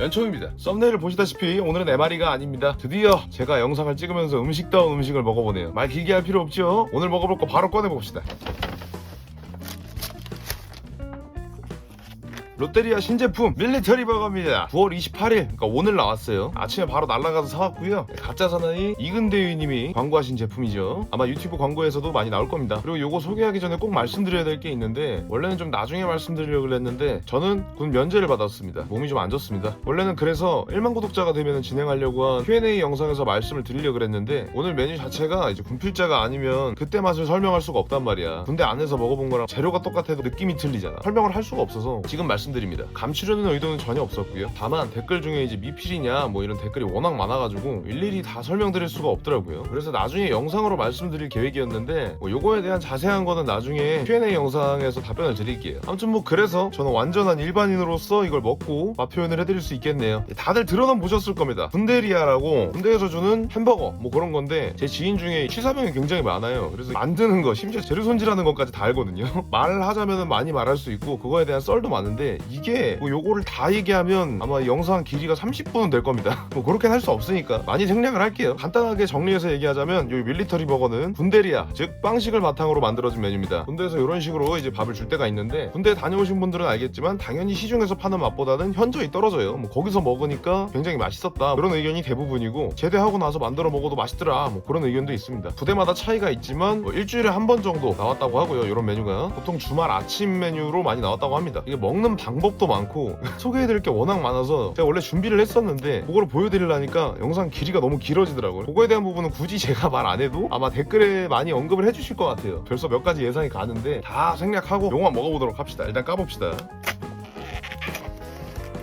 연총입니다. 썸네일을 보시다시피 오늘은 MR이가 아닙니다. 드디어 제가 영상을 찍으면서 음식다운 음식을 먹어보네요. 말 길게 할 필요 없죠? 오늘 먹어볼 거 바로 꺼내봅시다. 롯데리아 신제품 밀리터리 버거입니다. 9월 28일, 그러니까 오늘 나왔어요. 아침에 바로 날라가서 사왔고요. 가짜 사나이 이근대유님이 광고하신 제품이죠. 아마 유튜브 광고에서도 많이 나올 겁니다. 그리고 요거 소개하기 전에 꼭 말씀드려야 될 게 있는데 원래는 좀 나중에 말씀드리려고 했는데 저는 곧 면제를 받았습니다. 몸이 좀 안 좋습니다. 원래는 그래서 1만 구독자가 되면 진행하려고 한 Q&A 영상에서 말씀을 드리려고 그랬는데 오늘 메뉴 자체가 이제 군필자가 아니면 그때 맛을 설명할 수가 없단 말이야. 군대 안에서 먹어본 거랑 재료가 똑같아도 느낌이 틀리잖아. 설명을 할 수가 없어서 지금 말씀 드립니다. 감추려는 의도는 전혀 없었고요. 다만 댓글 중에 이제 미필이냐 뭐 이런 댓글이 워낙 많아가지고 일일이 다 설명드릴 수가 없더라고요. 그래서 나중에 영상으로 말씀드릴 계획이었는데 뭐 요거에 대한 자세한 거는 나중에 Q&A 영상에서 답변을 드릴게요. 아무튼 뭐 그래서 저는 완전한 일반인으로서 이걸 먹고 맛 표현을 해드릴 수 있겠네요. 다들 들어는 보셨을 겁니다. 군대리아라고 군대에서 주는 햄버거 뭐 그런 건데 제 지인 중에 취사병이 굉장히 많아요. 그래서 만드는 거 심지어 재료 손질하는 것까지 다 알거든요. 말하자면 많이 말할 수 있고 그거에 대한 썰도 많은데 이게 뭐 요거를 다 얘기하면 아마 영상 길이가 30분은 될 겁니다. 뭐 그렇게는 할 수 없으니까 많이 생략을 할게요. 간단하게 정리해서 얘기하자면 요 밀리터리 버거는 군대리아 즉 빵식을 바탕으로 만들어진 메뉴입니다. 군대에서 이런 식으로 이제 밥을 줄 때가 있는데 군대 다녀오신 분들은 알겠지만 당연히 시중에서 파는 맛보다는 현저히 떨어져요. 뭐 거기서 먹으니까 굉장히 맛있었다 그런 의견이 대부분이고 제대하고 나서 만들어 먹어도 맛있더라 뭐 그런 의견도 있습니다. 부대마다 차이가 있지만 뭐 일주일에 한 번 정도 나왔다고 하고요. 이런 메뉴가 보통 주말 아침 메뉴로 많이 나왔다고 합니다. 이게 먹는 방 법도 많고 소개해드릴 게 워낙 많아서 제가 원래 준비를 했었는데 그거를 보여드리려니까 영상 길이가 너무 길어지더라고요. 그거에 대한 부분은 굳이 제가 말 안 해도 아마 댓글에 많이 언급을 해주실 것 같아요. 벌써 몇 가지 예상이 가는데 다 생략하고 요거만 먹어보도록 합시다. 일단 까봅시다.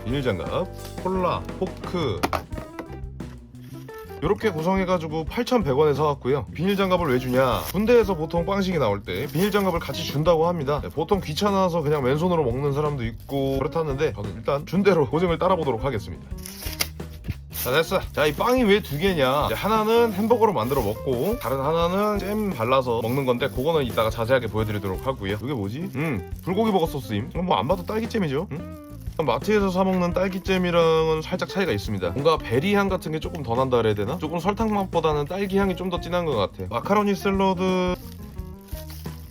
비닐장갑, 콜라, 포크, 이렇게 구성해가지고 8,100원에 사왔고요. 비닐 장갑을 왜 주냐? 군대에서 보통 빵식이 나올 때 비닐 장갑을 같이 준다고 합니다. 네, 보통 귀찮아서 그냥 맨손으로 먹는 사람도 있고 그렇다는데 저는 일단 준 대로 고증을 따라보도록 하겠습니다. 자 됐어 자이 빵이 왜 두 개냐 하나는 햄버거로 만들어 먹고 다른 하나는 잼 발라서 먹는 건데 그거는 이따가 자세하게 보여드리도록 하고요 이게 뭐지? 음 불고기 버거 소스임 뭐 안 봐도 딸기잼이죠 음? 마트에서 사 먹는 딸기잼이랑은 살짝 차이가 있습니다. 뭔가 베리 향 같은 게 조금 더 난다 그래야 되나? 조금 설탕 맛보다는 딸기 향이 좀 더 진한 것 같아. 마카로니 샐러드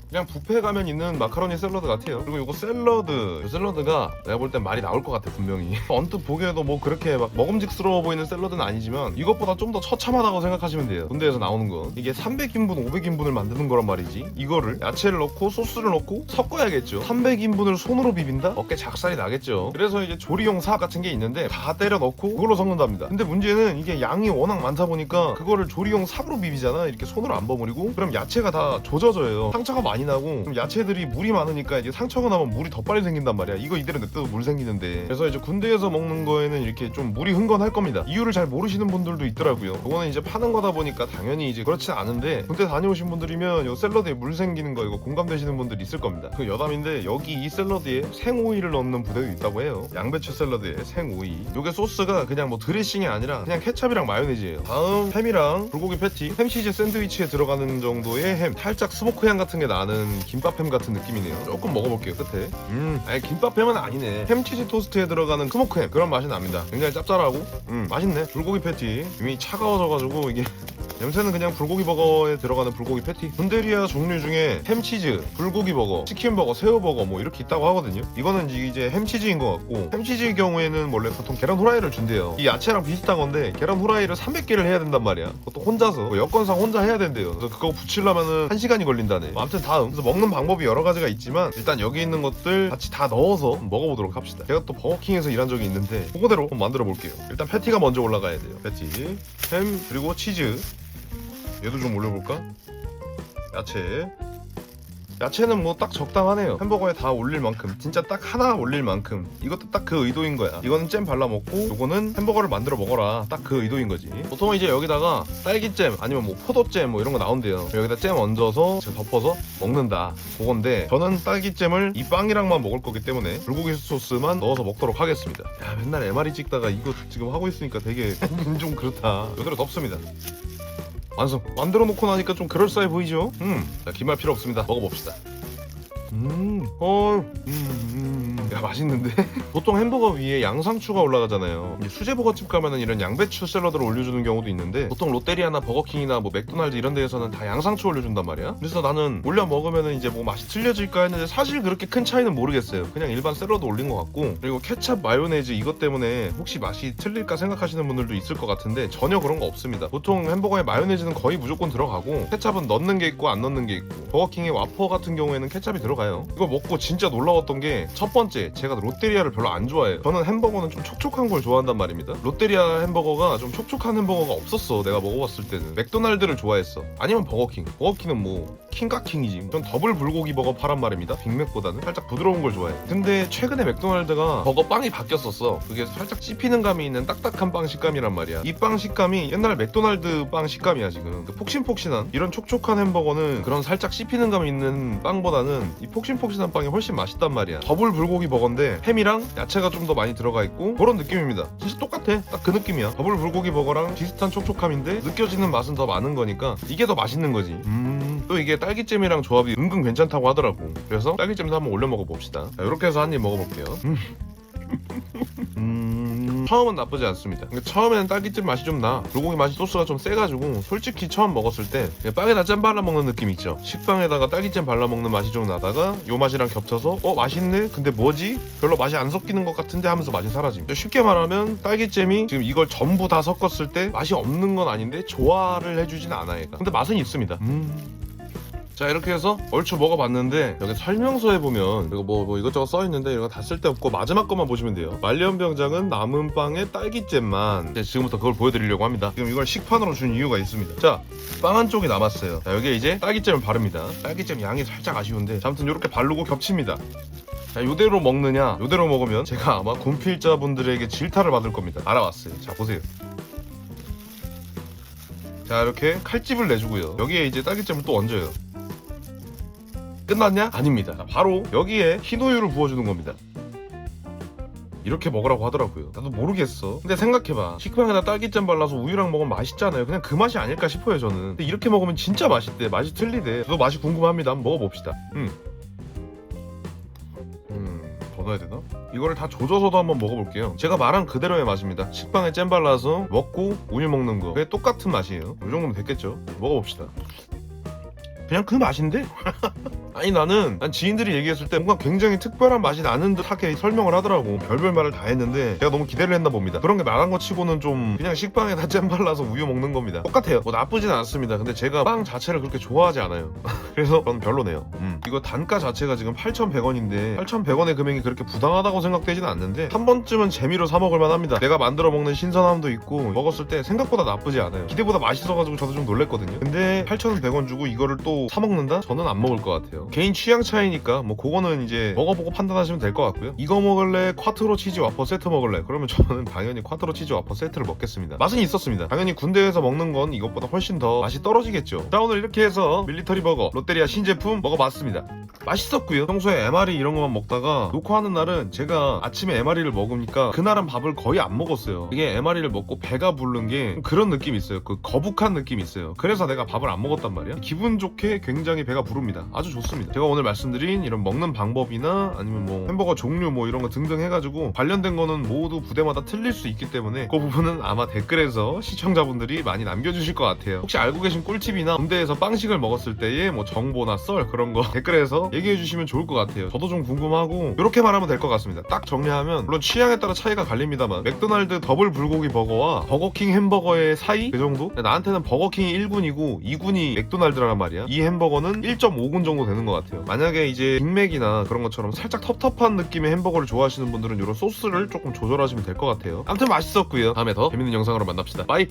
그냥 뷔페 가면 있는 마카로니 샐러드 같아요. 그리고 이거 샐러드, 이 샐러드가 내가 볼 땐 말이 나올 것 같아 분명히. 언뜻 보기에도 뭐 그렇게 막 먹음직스러워 보이는 샐러드는 아니지만 이것보다 좀 더 처참하다고 생각하시면 돼요. 군대에서 나오는 건 이게 300인분, 500인분을 만드는 거란 말이지. 이거를 야채를 넣고 소스를 넣고 섞어야겠죠. 300인분을 손으로 비빈다? 어깨 작살이 나겠죠. 그래서 이제 조리용 삽 같은 게 있는데 다 때려 넣고 그걸로 섞는답니다. 근데 문제는 이게 양이 워낙 많다 보니까 그거를 조리용 삽으로 비비잖아. 이렇게 손으로 안 버무리고 그럼 야채가 다 젖어져요. 상처가 많이 나고 그럼 야채들이 물이 많으니까 이제 상처가 나면 물이 더 빨리 생긴단 말이야. 이거 이대로 냅둬도 물 생기는데. 그래서 이제 군대에서 먹는 거에는 이렇게 좀 물이 흥건할 겁니다. 이유를 잘 모르시는 분들도 있더라고요. 그거는 이제 파는 거다 보니까 당연히 이제 그렇지 않은데 군대 다녀오신 분들이면 요 샐러드에 물 생기는 거 이거 공감되시는 분들 있을 겁니다. 그 여담인데 여기 이 샐러드에 생오이를 넣는 부대도 있다고 해요. 양배추 샐러드에 생오이. 요게 소스가 그냥 뭐 드레싱이 아니라 그냥 케찹이랑 마요네즈예요. 다음 햄이랑 불고기 패티, 햄 치즈 샌드위치에 들어가는 정도의 햄. 살짝 스모크 향 같은 게 나는 김밥햄 같은 느낌이네요. 조금 먹어볼게요 끝에. 음, 아니 김밥햄은 아니네. 햄치즈 토스트에 들어가는 스모크햄 그런 맛이 납니다. 굉장히 짭짤하고, 음 맛있네. 불고기 패티 이미 차가워져가지고 이게 냄새는 그냥 불고기 버거에 들어가는 불고기 패티. 군대리아 종류 중에 햄치즈, 불고기 버거, 치킨 버거, 새우 버거 뭐 이렇게 있다고 하거든요. 이거는 이제 햄치즈인 것 같고 햄치즈의 경우에는 원래 보통 계란 후라이를 준대요. 이 야채랑 비슷한 건데 계란 후라이를 300개를 해야 된단 말이야. 그것도 혼자서 뭐 여건상 혼자 해야 된대요. 그래서 그거 붙이려면은 1시간이 걸린다네. 뭐 아무튼 다 음. 그래서 먹는 방법이 여러 가지가 있지만 일단 여기 있는 것들 같이 다 넣어서 먹어보도록 합시다. 제가 또 버거킹에서 일한 적이 있는데 그거대로 한번 만들어 볼게요. 일단 패티가 먼저 올라가야 돼요. 패티, 햄 그리고 치즈. 얘도 좀 올려볼까? 야채 야채는 뭐 딱 적당하네요. 햄버거에 다 올릴 만큼 진짜 딱 하나 올릴 만큼. 이것도 딱 그 의도인 거야. 이거는 잼 발라 먹고 요거는 햄버거를 만들어 먹어라. 딱 그 의도인 거지. 보통은 이제 여기다가 딸기잼 아니면 뭐 포도잼 뭐 이런 거 나온대요. 여기다 잼 얹어서 덮어서 먹는다. 그건데 저는 딸기잼을 이 빵이랑만 먹을 거기 때문에 불고기 소스만 넣어서 먹도록 하겠습니다. 야 맨날 MR이 찍다가 이거 지금 하고 있으니까 되게 좀 그렇다. 이대로 덮습니다 완성. 만들어 놓고 나니까 좀 그럴싸해 보이죠? 음, 자, 기말 필요 없습니다. 먹어봅시다 음, 어, 음, 음, 야 맛있는데? 보통 햄버거 위에 양상추가 올라가잖아요. 수제버거집 가면은 이런 양배추 샐러드를 올려주는 경우도 있는데 보통 롯데리아나 버거킹이나 뭐 맥도날드 이런 데에서는 다 양상추 올려준단 말이야. 그래서 나는 올려 먹으면은 이제 뭐 맛이 틀려질까 했는데 사실 그렇게 큰 차이는 모르겠어요. 그냥 일반 샐러드 올린 것 같고 그리고 케찹 마요네즈 이것 때문에 혹시 맛이 틀릴까 생각하시는 분들도 있을 것 같은데 전혀 그런 거 없습니다. 보통 햄버거에 마요네즈는 거의 무조건 들어가고 케찹은 넣는 게 있고 안 넣는 게 있고 버거킹의 와퍼 같은 경우에는 케찹이 들어가요. 이거 먹고 진짜 놀라웠던 게 첫 번째 제가 롯데리아를 별로 안 좋아해요. 저는 햄버거는 좀 촉촉한 걸 좋아한단 말입니다. 롯데리아 햄버거가 좀 촉촉한 햄버거가 없었어. 내가 먹어봤을 때는 맥도날드를 좋아했어. 아니면 버거킹. 버거킹은 뭐 킹과 킹이지. 전 더블 불고기 버거 파란 말입니다. 빅맥보다는 살짝 부드러운 걸 좋아해. 근데 최근에 맥도날드가 버거 빵이 바뀌었었어. 그게 살짝 씹히는 감이 있는 딱딱한 빵 식감이란 말이야. 이 빵 식감이 옛날 맥도날드 빵 식감이야 지금. 그 폭신폭신한 이런 촉촉한 햄버거는 그런 살짝 씹히는 감 있는 빵보다는 이 폭신폭신한 빵이 훨씬 맛있단 말이야. 더블 불고기 버거인데 햄이랑 야채가 좀 더 많이 들어가 있고 그런 느낌입니다. 진짜 똑같아. 딱 그 느낌이야. 더블 불고기 버거랑 비슷한 촉촉함인데 느껴지는 맛은 더 많은 거니까 이게 더 맛있는 거지. 음. 또 이게 딸기잼이랑 조합이 은근 괜찮다고 하더라고. 그래서 딸기잼도 한번 올려 먹어 봅시다. 이렇게 해서 한 입 먹어볼게요. 음. 음, 처음은 나쁘지 않습니다. 근데 처음에는 딸기잼 맛이 좀 나. 불고기 맛이 소스가 좀 세가지고 솔직히 처음 먹었을 때 그냥 빵에다 잼 발라 먹는 느낌 있죠. 식빵에다가 딸기잼 발라 먹는 맛이 좀 나다가 요 맛이랑 겹쳐서 어 맛있네. 근데 뭐지? 별로 맛이 안 섞이는 것 같은데 하면서 맛이 사라집니다. 쉽게 말하면 딸기잼이 지금 이걸 전부 다 섞었을 때 맛이 없는 건 아닌데 조화를 해주진 않아요. 근데 맛은 있습니다. 음. 자 이렇게 해서 얼추 먹어봤는데 여기 설명서에 보면 이거 뭐, 뭐 이것저것 써있는데 이거 다 쓸데없고 마지막 것만 보시면 돼요 말년병장은 남은 빵에 딸기잼만 네, 지금부터 그걸 보여드리려고 합니다 지금 이걸 식판으로 준 이유가 있습니다 자 빵 한쪽이 남았어요 자 여기에 이제 딸기잼을 바릅니다 딸기잼 양이 살짝 아쉬운데 자, 아무튼 이렇게 바르고 겹칩니다 자, 요대로 먹느냐, 요대로 먹으면 제가 아마 군필자분들에게 질타를 받을 겁니다. 알아왔어요. 자, 보세요. 자, 이렇게 칼집을 내주고요. 여기에 이제 딸기잼을 또 얹어요. 끝났냐? 아닙니다. 자, 바로 여기에 흰우유를 부어주는 겁니다. 이렇게 먹으라고 하더라고요. 나도 모르겠어. 근데 생각해봐. 식빵에다 딸기잼 발라서 우유랑 먹으면 맛있잖아요. 그냥 그 맛이 아닐까 싶어요, 저는. 근데 이렇게 먹으면 진짜 맛있대. 맛이 틀리대. 저도 맛이 궁금합니다. 한번 먹어봅시다. 음. 음, 더 넣어야 되나? 이거를 다 조져서도 한번 먹어볼게요. 제가 말한 그대로의 맛입니다. 식빵에 잼 발라서 먹고 우유 먹는 거. 그게 똑같은 맛이에요. 이 정도면 됐겠죠? 먹어봅시다. 그냥 그 맛인데? 아니 나는 난 지인들이 얘기했을 때 뭔가 굉장히 특별한 맛이 나는 듯하게 설명을 하더라고. 별별 말을 다 했는데 제가 너무 기대를 했나 봅니다. 그런 게 말한 거 치고는 좀 그냥 식빵에다 잼 발라서 우유 먹는 겁니다. 똑같아요. 뭐 나쁘진 않습니다. 근데 제가 빵 자체를 그렇게 좋아하지 않아요. 그래서 저는 별로네요. 음. 이거 단가 자체가 지금 8,100원인데 8,100원의 금액이 그렇게 부당하다고 생각되지는 않는데 한 번쯤은 재미로 사 먹을 만합니다. 내가 만들어 먹는 신선함도 있고 먹었을 때 생각보다 나쁘지 않아요. 기대보다 맛있어가지고 저도 좀 놀랬거든요. 근데 8,100원 주고 이거를 또 사 먹는다? 저는 안 먹을 것 같아요 개인 취향 차이니까 뭐 그거는 이제 먹어보고 판단하시면 될 것 같고요. 이거 먹을래? 쿼트로 치즈 와퍼 세트 먹을래? 그러면 저는 당연히 쿼트로 치즈 와퍼 세트를 먹겠습니다. 맛은 있었습니다. 당연히 군대에서 먹는 건 이것보다 훨씬 더 맛이 떨어지겠죠. 자 오늘 이렇게 해서 밀리터리 버거 롯데리아 신제품 먹어봤습니다. 맛있었고요. 평소에 MRE 이런 것만 먹다가 놓고 하는 날은 제가 아침에 MRE를 먹으니까 그날은 밥을 거의 안 먹었어요. 이게 MRE를 먹고 배가 부른 게 그런 느낌이 있어요. 그 거북한 느낌이 있어요. 그래서 내가 밥을 안 먹었단 말이야. 기분 좋게 굉장히 배가 부릅니다. 아주 좋습니다 제가 오늘 말씀드린 이런 먹는 방법이나 아니면 뭐 햄버거 종류 뭐 이런 거 등등 해가지고 관련된 거는 모두 부대마다 틀릴 수 있기 때문에 그 부분은 아마 댓글에서 시청자분들이 많이 남겨주실 것 같아요. 혹시 알고 계신 꿀팁이나 군대에서 빵식을 먹었을 때의 뭐 정보나 썰 그런 거 댓글에서 얘기해 주시면 좋을 것 같아요. 저도 좀 궁금하고 이렇게 말하면 될 것 같습니다. 딱 정리하면 물론 취향에 따라 차이가 갈립니다만 맥도날드 더블 불고기 버거와 버거킹 햄버거의 사이? 그 정도? 나한테는 버거킹이 1군이고 2군이 맥도날드란 말이야. 이 햄버거는 1.5군 정도 되는 것 같아요. 만약에 이제 빅맥이나 그런 것처럼 살짝 텁텁한 느낌의 햄버거를 좋아하시는 분들은 이런 소스를 조금 조절하시면 될 것 같아요. 아무튼 맛있었고요. 다음에 더 재밌는 영상으로 만납시다. 빠이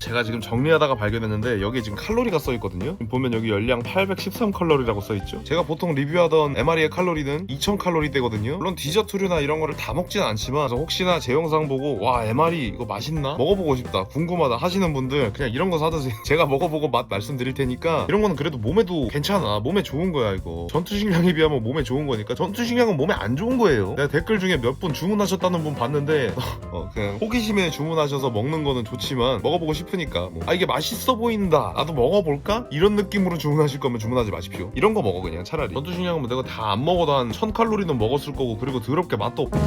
제가 지금 정리하다가 발견했는데 여기 지금 칼로리가 써 있거든요. 보면 여기 열량 813 칼로리라고 써 있죠. 제가 보통 리뷰하던 MRE의 칼로리는 2000 칼로리 대거든요. 물론 디저트류나 이런 거를 다 먹진 않지만 혹시나 제 영상 보고 와 MRE 이거 맛있나? 먹어보고 싶다, 궁금하다 하시는 분들 그냥 이런 거 사드세요. 제가 먹어보고 맛 말씀드릴 테니까 이런 거는 그래도 몸에도 괜찮아. 몸에 좋은 거야 이거. 전투식량에 비하면 몸에 좋은 거니까 전투식량은 몸에 안 좋은 거예요. 내가 댓글 중에 몇 분 주문하셨다는 분 봤는데 어, 그냥 호기심에 주문하셔서 먹는 거는 좋지만 먹어보고 싶 싶으니까 뭐, 아 이게 맛있어 보인다. 나도 먹어볼까? 이런 느낌으로 주문하실 거면 주문하지 마십시오. 이런 거 먹어 그냥 차라리. 전투식량은 내가 다 안 먹어도 한 1000칼로리는 먹었을 거고 그리고 더럽게 맛도 없고